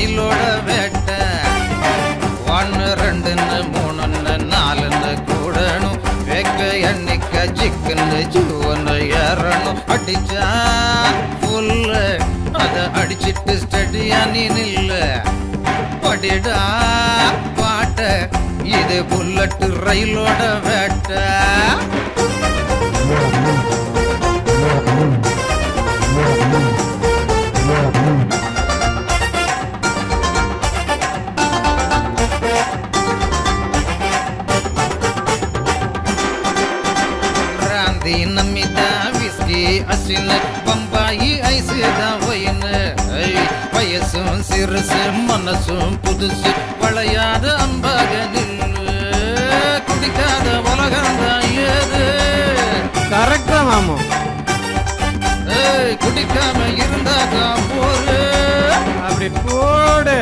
Bullet ரயிலோட வேட்டை. ஒன்று ரெண்டுன்னு மூணுன்னு நாலுன்னு கூடணும். வெக்க எண்ணிக்க சிக்கன்னு ஜூவன்னு ஏறணும். அடிச்சா புல்ல. அதை அடிச்சிட்டு ஸ்டடியா நீ நில்ல. படிடா பாட்ட. இது புல்லட்டு ரயிலோட வேட்டை. ராந்தி நம்மிதா விஸ்கி அசின் பம்பாயி ஐஸ் தான் வயசும் சிறுசு மனசும் புதுசு வளையாத அம்பாக நில்லு குடிக்காத உலகம் தான் ஏது கரெக்டா மாமா. குடிக்காம இருந்தா தான் போரு அப்படி போடு.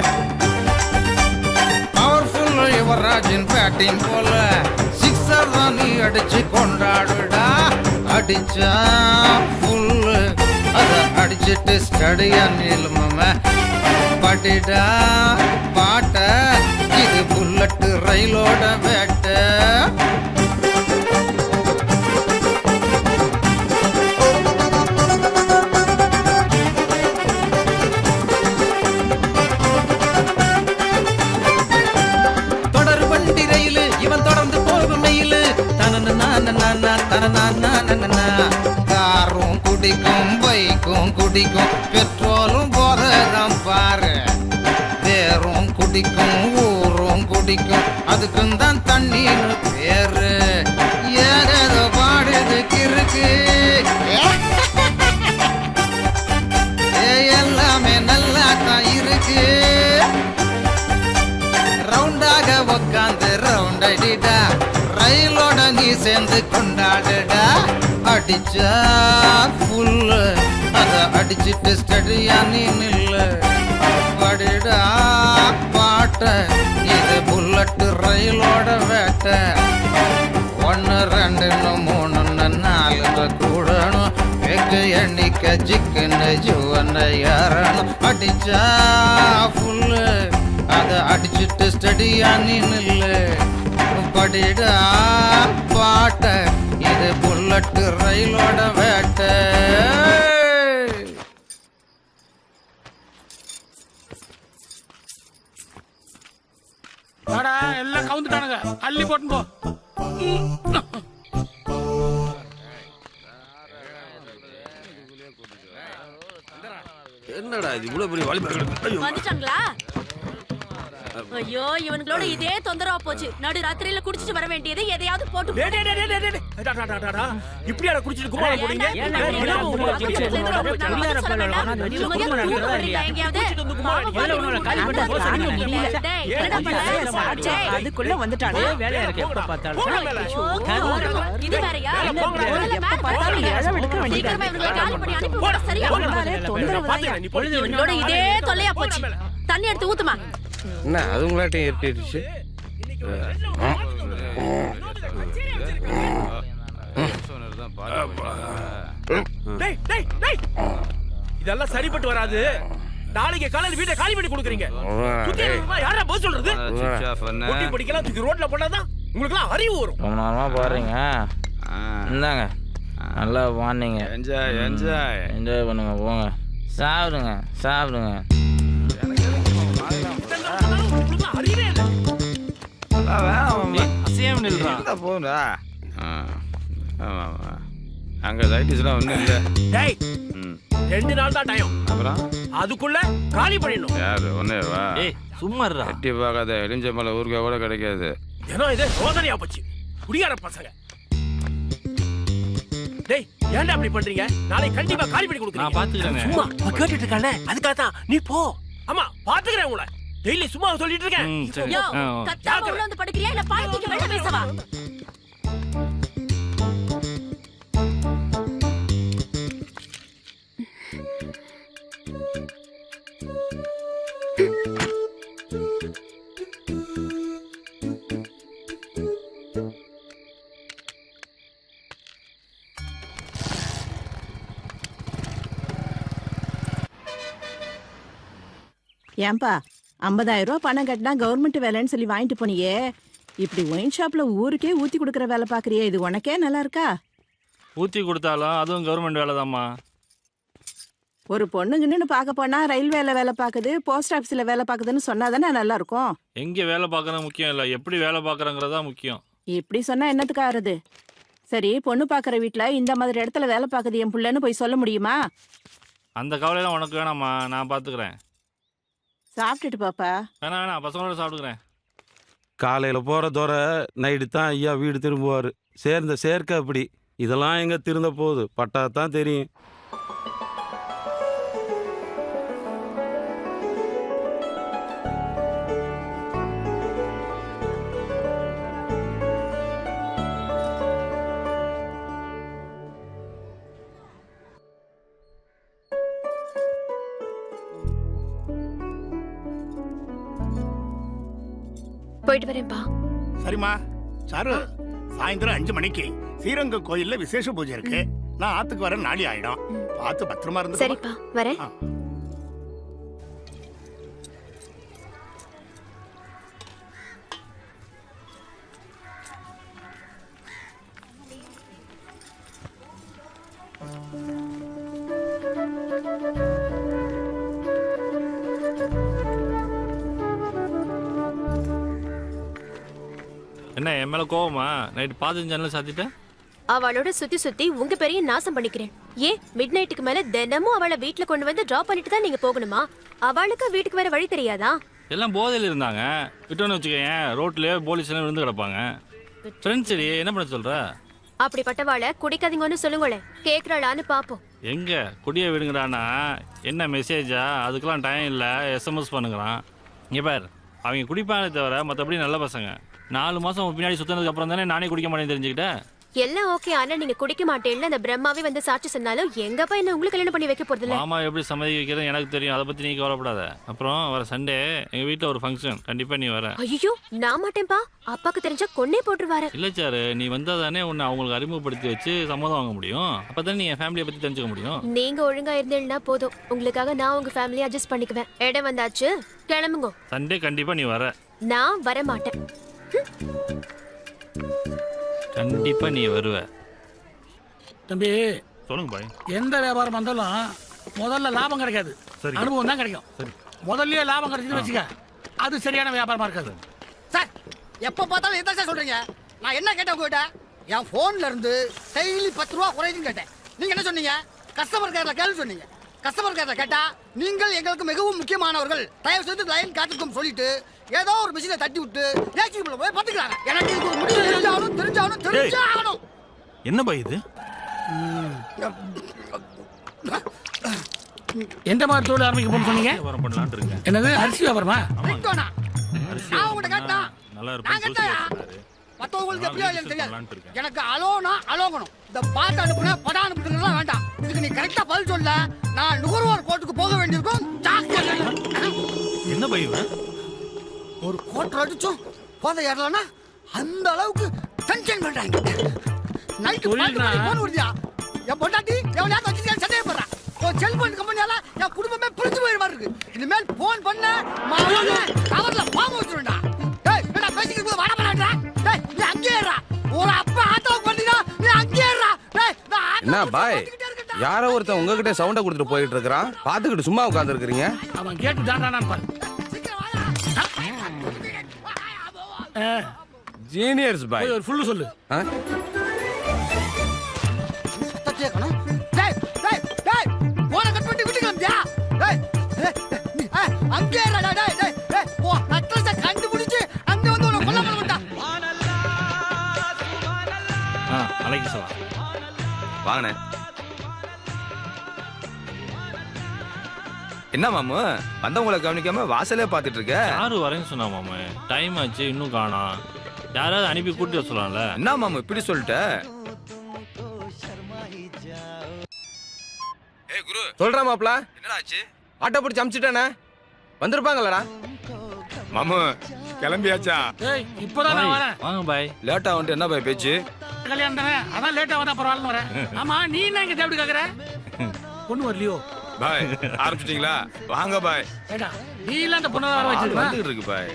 பவர்ஃபுல் யுவராஜின் பேட்டிங் போல. அடிச்சு கொண்டாடுடா. அடிச்சா புல்லு. அதை அடிச்சிட்டு ஸ்டடியா நிலும படிடா பாட்ட காரும் குடிக்கும் பைக்கும் குடிக்கும் பெட்ரோலும் போததான் பாரு தேரும் குடிக்கும் ஊரும் குடிக்கும் அதுக்கும் தான் சேர்ந்து கொண்டாடுடா. அடிச்சா புல்ல அத அடிச்சிட்டு ஸ்டடியா நீ நில்ல. படிடா பாட்ட. இது புல்லட்டு ரயிலோட வேட்ட. ஒன்று ரெண்டுன்னு மூணுன்னு நாலுன்னு கூடணும். எக்கு எண்ணிக்க சிக்கன்னு ஜுவன்னு ஏறணும். அடிச்சா புல்லு அதை அடிச்சுட்டு ஸ்டடியா நீ நில்லு. படிடா பாட்ட இது புல்லட் ரயிலோட வேட்டை. வாடா எல்லாம் கவுந்துட்டானுங்க. அள்ளி போட்டு போ. என்னடா இது இவ்வளவு பெரிய வாலிபர்கள்? வந்துட்டாங்களா? ஐயோ இவனுங்களோட இதே தொந்தரவா போச்சு நடு ராத்திரியில குடிச்சிட்டு வர வேண்டியது எதையாவது போட்டு டேய், டேய், டேய், டேய், டேய், டேய். டா, டா, டா, டா, டா. இப்படியாடா குடிச்சிட்டு குமார போறீங்க ஏன்டா, ஏன்டா, அதுக்குள்ள வந்துட்டானே வேலையா இருக்கு எப்ப பார்த்தாலும் இவங்களோட இதே தொல்லையா போச்சு தண்ணி எடுத்து ஊத்துமா என்ன அதுங்களாட்டையும் ஏற்றிடுச்சு டேய் டேய் டேய். இதெல்லாம் சரிப்பட்டு வராது. நாளைக்கு காலையில வீட்டை காலி பண்ணி கொடுக்குறீங்க. யாரா பதில் சொல்றது? ஒட்டி படிக்கலாம் தூக்கி ரோட்ல போட்டாதான் உங்களுக்குலாம் அறிவு வரும். ரொம்ப நேரமாக பாடுறீங்க இந்தாங்க. நல்லா பாடினீங்க என்ஜாய் என்ஜாய் என்ஜாய் பண்ணுங்க போங்க. சாப்பிடுங்க சாப்பிடுங்க. அசையம் நில்றா போகுதா ஆமா ஆமா அங்க லைட்டிஸ்லாம் ஒன்றும் இல்லை டேய் ரெண்டு நாள் தான் டைம் அப்புறம் அதுக்குள்ள காலி பண்ணிடணும் யாரு ஒன்னே வா ஏய் சும்மா இருடா எட்டி பார்க்காத எலிஞ்ச மலை ஊருக்கா கூட கிடைக்காது தினம் இது சோதனையா போச்சு குடியார பசங்க டேய் ஏன்டா அப்படி பண்றீங்க நாளை கண்டிப்பா காலி பண்ணி கொடுக்குறீங்க நான். சும்மா அவன் கேட்டுட்டு இருக்கானே அதுக்காக தான் நீ போ ஆமா பாத்துக்கிறேன் உங்களை டெய்லி சும்மா சொல்லிட்டு இருக்கேன் ம், சரி. யோ ஆ, ஆ. கத்தாம உள்ள வந்து படுக்கிறியா இல்ல பாய் தூக்கி வெளில பேசவா ஏன்பா ஐம்பதாயிரம் ரூபாய் பணம் கட்டினா கவர்மெண்ட் வேலைன்னு சொல்லி வாங்கிட்டு போனியே. இப்படி ஒயின் ஷாப்ல ஊருக்கே ஊத்தி கொடுக்கற வேலை பாக்குறியே இது உனக்கே நல்லா இருக்கா? ஊற்றி கொடுத்தாலும் அதுவும் கவர்மெண்ட் வேலை தாம்மா ஒரு பொண்ணுங்கன்னு பார்க்க போனா ரயில்வேல வேலை பாக்குது போஸ்ட் ஆபீஸ்ல வேலை பாக்குதுன்னு சொன்னாதானே நல்லா இருக்கும். எங்கே வேலை பார்க்குறது முக்கியம் இல்லை எப்படி வேலை பார்க்குறங்கிறது தான் முக்கியம். இப்படி சொன்னா என்னத்துக்கு ஆறுது? சரி பொண்ணு பாக்குற வீட்ல இந்த மாதிரி இடத்துல வேலை பாக்குது என் புள்ளன்னு போய் சொல்ல முடியுமா? அந்த கவலையெல்லாம் உனக்கு வேணாம்மா நான் பார்த்துக்கிறேன் சாப்பிட்டுட்டு பாப்பா. வேணாம் வேணாம் பசங்களோட சாப்பிட்டுக்கிறேன் காலையில் போகிற தோற நைட்டு தான் ஐயா வீடு திரும்புவார். சேர்ந்த சேர்க்க அப்படி. இதெல்லாம் எங்கே திருந்த போகுது? பட்டா தான் தெரியும். போயிட்டு வரேன்ப்பா சரிம்மா. சாரு சாயந்தரம் அஞ்சு மணிக்கு ஸ்ரீரங்கம் கோயில்ல விசேஷ பூஜை இருக்கு. நான் ஆத்துக்கு வர நாளி ஆயிடும். பார்த்து பத்திரமா இருந்து சரிப்பா வரேன். என்ன என் மேலே கோவமா? நைட்டு பாத்து ஜன்னல் சாத்திட்டேன் அவளோட சுத்தி சுத்தி உங்க பெரிய நாசம் பண்ணிக்கிறேன் ஏன் மிட் நைட்டுக்கு மேல தினமும் அவளை வீட்ல கொண்டு வந்து டிராப் பண்ணிட்டு தான் நீங்க போகணுமா? அவளுக்கு வீட்டுக்கு வேற வழி தெரியாதா? எல்லாம் போதையில் இருந்தாங்க. விட்டோன்னு வச்சுக்கோயேன் ரோட்லேயே போலீஸ்லாம் விழுந்து கிடப்பாங்க. ஃப்ரெண்ட்ஸ் என்ன பண்ண சொல்கிற அப்படிப்பட்டவாளை குடிக்காதீங்கன்னு சொல்லுங்களேன். கேக்குறாளான்னு பாப்போம். எங்க? குடியை விடுங்கடானா என்ன மெசேஜா அதுக்கெல்லாம் டைம் இல்லை. எஸ்எம்எஸ் பண்ணுங்கிறான் இங்கே பார் அவங்க குடிப்பானே தவிர மற்றபடி நல்ல பசங்க. நாலு மாதம் பின்னாடி சுற்றினதுக்கு அப்புறம் தானே நானே குடிக்க மாட்டேன்னு தெரிஞ்சுக்கிட்டேன் எல்லாம் ஓகே ஆனா நீங்க குடிக்க மாட்டேன்னு அந்த பிரம்மாவே வந்து சாட்சி சொன்னாலும் எங்கப்பா என்ன உங்களுக்கு கல்யாணம் பண்ணி வைக்க போறது இல்ல மாமா எப்படி சம்மதிக்க வைக்கிறது எனக்கு தெரியும். அதை பற்றி நீ கவலைப்படாத. அப்புறம் வர சண்டே எங்கள் வீட்டில் ஒரு ஃபங்க்ஷன் கண்டிப்பாக நீ வர. ஐயோ நான் மாட்டேன்பா. அப்பாக்கு தெரிஞ்சா கொன்னே போட்டுருவாரு. இல்லை சார் நீ வந்தால் தானே உன்னை அவங்களுக்கு அறிமுகப்படுத்தி வச்சு சம்மதம் வாங்க முடியும். அப்போ தானே நீ என் ஃபேமிலியை பற்றி தெரிஞ்சுக்க முடியும். நீங்க ஒழுங்கா இருந்தீங்கன்னா போதும். உங்களுக்காக நான் உங்க ஃபேமிலியை அட்ஜஸ்ட் பண்ணிக்குவேன். இடம் வந்தாச்சு. கிளம்புங்க. சண்டே கண்டிப்பாக நீ வர. நான் வர மாட்டேன் கண்டிப்பாக நீ வருவ. தம்பி சொல்லுங்க பாய். எந்த வியாபாரம் வந்தாலும் முதல்ல லாபம் கிடைக்காது. அனுபவம் தான் கிடைக்கும். முதல்லயே லாபம் கிடைச்சது வச்சுக்க அது சரியான வியாபாரமா இருக்காது. சார். எப்ப பார்த்தாலும் எந்த சார் சொல்றீங்க. நான் என்ன கேட்டேன் உங்ககிட்ட? என் போன்ல இருந்து டெய்லி பத்து ரூபா குறையுதுன்னு கேட்டேன். நீங்க என்ன சொன்னீங்க? கஸ்டமர் கேர்ல கேள்வி சொன்னீங்க. கஸ்டமர் கேர்ல கேட்டா நீங்கள் எங்களுக்கு மிகவும் முக்கியமானவர்கள். தயவு செய்து லைன் காத்துக்கும் சொல்லிட்டு ஏதோ ஒரு மிஷினை தட்டி விட்டு ஏசி போய் பத்துக்கிறாங்க எனக்கு இது ஒரு முடிவு. தெரிஞ்சாலும் தெரிஞ்சாலும் தெரிஞ்சாகணும். என்ன பை இது? எந்த மாதிரி தொழில் ஆரம்பிக்க போன்னு சொன்னீங்க? வியாபாரம் பண்ணலான்னு இருக்கேன். என்னது? அரிசி வியாபாரமா? அரிசி நான் உங்கள்ட்ட கேட்டா நல்லா நான் இருக்கும் கேட்டா மத்தவங்களுக்கு எப்படியோ எனக்கு தெரியாது. எனக்கு அலோனா அலோகணும். இந்த பாட்டு அனுப்புன படம் அனுப்புறதுலாம் வேண்டாம். இதுக்கு நீ கரெக்டா பதில் சொல்ல. நான் நுகர்வோர் வேண்டியிருக்கும். என்ன பை ஒரு கோட்டர் அடிச்சும். போதை ஏறலன்னா அந்த அளவுக்கு டென்ஷன் பண்றாங்க. நைட்டு போன் வருதியா என் பொண்டாட்டி எவ்வளோ வச்சுட்டு சந்தேகப்படுறான் உன் செல்போன் கம்பெனியால என் குடும்பமே பிரிஞ்சு போயிரு மாதிரி இருக்கு. இனிமேல் போன் பண்ண கவர்ல பாம்பு வச்சிருண்டா டேய் என்ன பேசிக்கிட்டு போது வர மாட்டா டேய் நீ அங்கே ஏறா ஒரு அப்பா ஆட்டோ பண்ணினா நீ அங்கே ஏறா டேய் என்ன பாய். யாரோ ஒருத்தன் உங்ககிட்ட சவுண்ட கொடுத்துட்டு போயிட்டு இருக்கிறான். பாத்துக்கிட்டு சும்மா உட்காந்துருக்கிறீங்க அவன் கேட்டு தாண்டானான்னு பாரு. ஜீனியர்ஸ் பாய் ஒரு ஃபுல்லு சொல்லு. ஆ? சத்தம் கேட்கணும். டேய், டேய், டேய், போனை cut என்ன மாமு? வந்தவங்களை கவனிக்காம வாசலே பார்த்துட்டு இருக்க யாரு வரேன்னு சொன்னா மாமா? டைம் ஆச்சு இன்னும் காணோம் யாராவது அனுப்பி கூட்டிட்டு வர சொல்லலாம்ல என்ன மாமு இப்படி சொல்லிட்ட? ஏய் குரு. சொல்றா மாப்ள. என்னடா ஆச்சு? ஆட்டோ பிடிச்சி அமிச்சிட்டானே. வந்திருப்பாங்களடா மாமு கிளம்பியாச்சா? ஏய் இப்போதான் நான் வரேன். வாங்க பாய். லேட்டா வந்துட்டு என்ன பாய் பேச்சு? கல்யாணம் தானே? அதான் லேட்டா வந்தா பரவாயில்ல வரேன். ஆமா நீ என்ன இங்க எப்படி கேக்குற? பொண்ணு வரலையோ? பாய் ஆரம்பிச்சிட்டீங்களா? வாங்க பாய். நீ இல்ல அந்த பொண்ணை வர வச்சிருக்கா? இருக்கு பாய்.